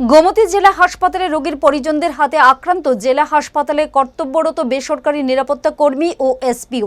গোমতী জেলা হাসপাতালে রোগীর পরিজনদের হাতে আক্রান্ত জেলা হাসপাতালে কর্তব্যরত বেসরকারি নিরাপত্তা কর্মী ও এসপিও।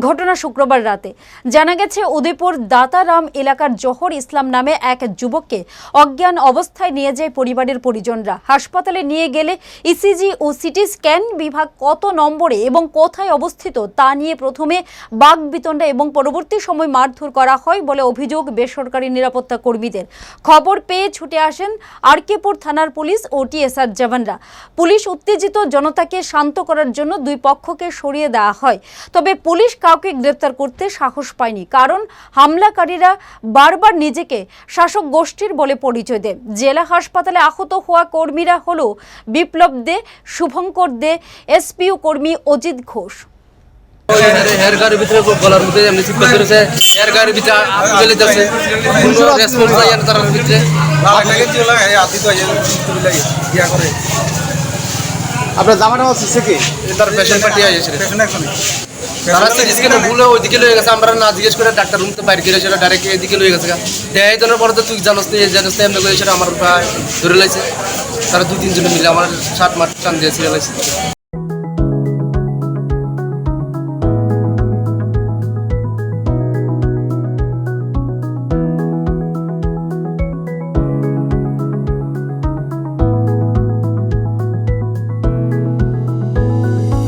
ঘটনা শুক্রবার রাতে। জানা গেছে, উদয়পুর দাতারাম এলাকার জহর ইসলাম নামে এক যুবককে অজ্ঞান অবস্থায় নিয়ে যায় পরিবারের পরিজনরা। হাসপাতালে নিয়ে গেলে ইসিজি ও সিটি স্ক্যান বিভাগ কত নম্বরে এবং কোথায় অবস্থিত তা নিয়ে প্রথমে বাঘ বিতণ্ডা এবং পরবর্তী সময় মারধর করা হয় বলে অভিযোগ বেসরকারি নিরাপত্তা কর্মীদের। খবর পেয়ে ছুটে আসেন আরকেপুর থানার পুলিশ ও টিএসআর জওয়ানরা। পুলিশ উত্তেজিত জনতাকে শান্ত করার জন্য দুই পক্ষকে সরিয়ে দেওয়া হয়। তবে পুলিশ কাউকে গ্রেপ্তার করতে সাহস পায়নি, কারণ হামলাকারীরা বারবার নিজেকে শাসক গোষ্ঠীর বলে পরিচয় দেয়। জেলা হাসপাতালে আহত হওয়া কর্মীরা হল বিপ্লব দে, শুভঙ্কর দে, এসপিও কর্মী অজিত ঘোষ। হেয়ার গাড়ির ভিতরে গলার মধ্যে এমনি চিপকা ধরেছে। হেয়ার গাড়ির ভিতরে আপনি যাচ্ছে কোনো ভিতরে। আপনার জামাটা হচ্ছে কি? তার পেশেন্ট পার্টি তারা ভুলে ওইদিকে লয়ে গেছে আমরা না জিজ্ঞেস করে ডাক্তার রুম তো বাইরে গেলে সেটা ডাইরেক্ট এদিকে লয়ে গেছে দেয় দেওয়ার পরে তো তুই জানোস না এই জানোস না এমনি করে সেটা আমার প্রায় ধরে লাইছে। তারা দুই তিনজনে মিলে আমার ষাট মাঠ টান দিয়ে ছিঁড়ে লাইছে।